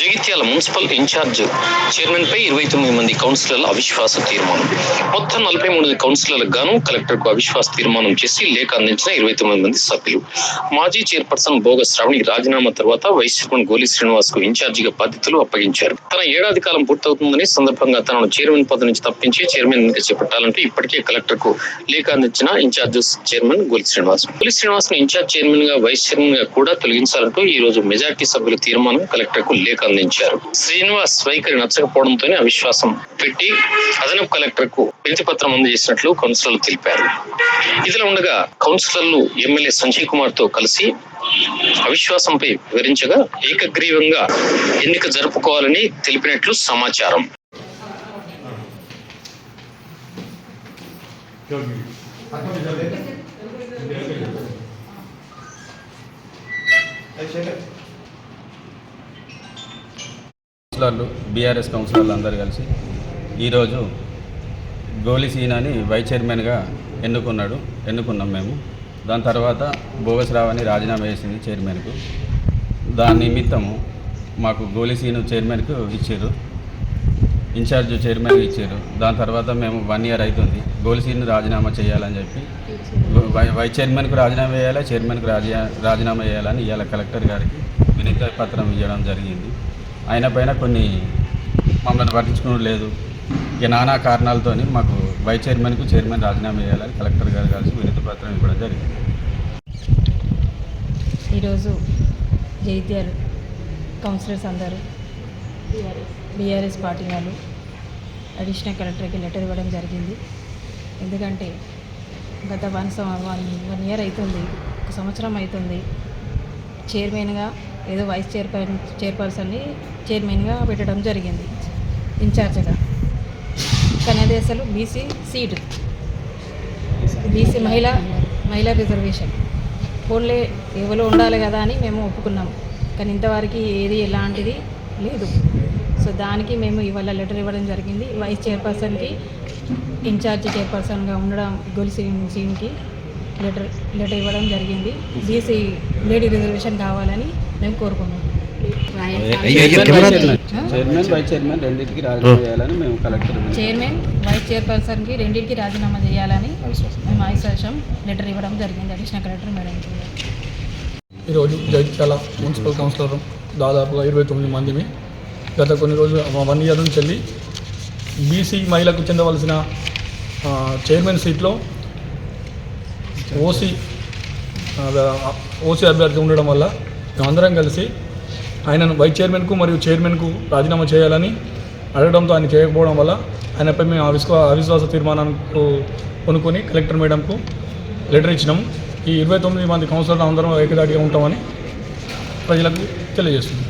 Jagtial municipal incharge chairman పై ఇరవై తొమ్మిది మంది కౌన్సిలర్ల అవిశ్వాస తీర్మానం. మొత్తం నలభై మూడు కౌన్సిలర్లకు గాను కలెక్టర్కు అవిశ్వాస తీర్మానం చేసి లేఖ అందించిన ఇరవై తొమ్మిది మంది సభ్యులు. మాజీ చైర్పర్సన్ భోగ శ్రావణి రాజీనామా తర్వాత వైస్ చైర్మన్ గోలి శ్రీనివాస్కు ఇన్ఛార్జిగా బాధ్యతలు అప్పగించారు. తన ఏడాది కాలం పూర్తవుతుందని సందర్భంగా తనను చైర్మన్ పదవి నుంచి తప్పించి చైర్మన్ ఎన్నిక చేపట్టాలంటూ ఇప్పటికే కలెక్టర్కు లేఖ అందించిన ఇన్ఛార్జ్ చైర్మన్ గోలి శ్రీనివాస్. గోలి శ్రీనివాస్ను ఇన్ఛార్జ్ చైర్మన్గా వైస్ చైర్మన్గా కూడా తొలగించాలంటూ ఈ రోజు మెజార్టీ సభ్యుల తీర్మానం కలెక్టర్కు లేఖ అందించారు శ్రీనివాస్ వైఖరి నచ్చకపోవడంతోనే అవిశ్వాసం పెట్టి అదనపు కలెక్టర్కు వినతి పత్రం అందజేసినట్లు కౌన్సిలర్లు తెలిపారు. ఇదిలా ఉండగా కౌన్సిలర్లు ఎమ్మెల్యే సంజయ్ కుమార్తో కలిసి అవిశ్వాసంపై వివరించగా ఏకగ్రీవంగా ఎన్నిక జరుపుకోవాలని తెలిపినట్లు సమాచారం. కౌన్సిలర్లు బీఆర్ఎస్ కౌన్సిలర్లు అందరూ కలిసి ఈరోజు గోలి సీనాని వైస్ చైర్మన్గా ఎన్నుకున్నాడు ఎన్నుకున్నాం మేము. దాని తర్వాత భోగశ్రావని రాజీనామా చేసింది చైర్మన్కు. దాని నిమిత్తము మాకు గోలి సీను చైర్మన్కు ఇచ్చారు ఇన్ఛార్జ్ చైర్మన్ ఇచ్చారు. దాని తర్వాత మేము వన్ ఇయర్ అవుతుంది గోలి సీను రాజీనామా చేయాలని చెప్పి. వై- వైస్ చైర్మన్కు రాజీనామా వేయాలా చైర్మన్కు రాజీ రాజీనామా చేయాలని ఇవాళ కలెక్టర్ గారికి వినతి పత్రం ఇవ్వడం జరిగింది. అయిన పైన కొన్ని మమ్మల్ని పట్టించుకోవడం లేదు. ఇక నానా కారణాలతోని మాకు వైస్ చైర్మన్కు చైర్మన్ రాజీనామా చేయాలని కలెక్టర్ గారు కలిసి వినతి పత్రం ఇవ్వడం జరిగింది. ఈరోజు జైత్యాలు కౌన్సిలర్స్ అందరూ బీఆర్ఎస్ పార్టీ వాళ్ళు అడిషనల్ కలెక్టర్కి లెటర్ ఇవ్వడం జరిగింది. ఎందుకంటే గత వన్ సం- వన్ వన్ ఇయర్ అవుతుంది ఒక సంవత్సరం అవుతుంది చైర్మన్గా ఏదో వైస్ చైర్పర్ చైర్పర్సన్ని చైర్మన్గా పెట్టడం జరిగింది. ఇన్ఛార్జ్గా. కానీ అది అసలు బీసీ సీట్. బీసీ మహిళా మహిళా రిజర్వేషన్. ఫోన్లే ఎవరు ఉండాలి కదా అని మేము ఒప్పుకున్నాము కానీ ఇంతవరకు ఏది ఎలాంటిది లేదు. సో దానికి మేము ఇవాళ లెటర్ ఇవ్వడం జరిగింది. వైస్ చైర్పర్సన్కి ఇన్ఛార్జ్ చైర్పర్సన్గా ఉండడం గొలి సీన్కి లెటర్ లెటర్ ఇవ్వడం జరిగింది. బీసీ లేడీ రిజర్వేషన్ కావాలని మేము కోరుకున్నాం చైర్మన్ వైస్ చైర్మన్. రెండింటికి రాజీనామా చేయాలని మేము కలెక్టర్ చైర్మన్ వైస్ చైర్పర్సన్కి రెండింటికి రాజీనామా చేయాలని మేము అవిశ్వాసం లెటర్ ఇవ్వడం జరిగింది అడిషనల్ కలెక్టర్ మేడంకి. ఈరోజు జగిత్యాల మున్సిపల్ కౌన్సిలర్ దాదాపుగా ఇరవై తొమ్మిది మందిని గత కొన్ని రోజులు వన్ ఇయర్ నుంచి వెళ్ళి బీసీ మహిళకు చెందవలసిన ఆ, చైర్మన్ సీట్లో ఓసీ ఆ, ఓసీ అభ్యర్థి ఉండడం వల్ల అందరం కలిసి ఆయనను వైస్ చైర్మన్కు మరియు చైర్మన్కు రాజీనామా చేయాలని అడగడంతో ఆయన చేయకపోవడం వల్ల ఆయనపై మేము అవిశ్వా అవిశ్వాస తీర్మానానికి కొనుక్కొని కలెక్టర్ మేడంకు లెటర్ ఇచ్చినాం ఈ ఇరవై తొమ్మిది మంది కౌన్సిలర్లు అందరం ఏకదాటిగా ఉంటామని ప్రజలకు తెలియజేస్తుంది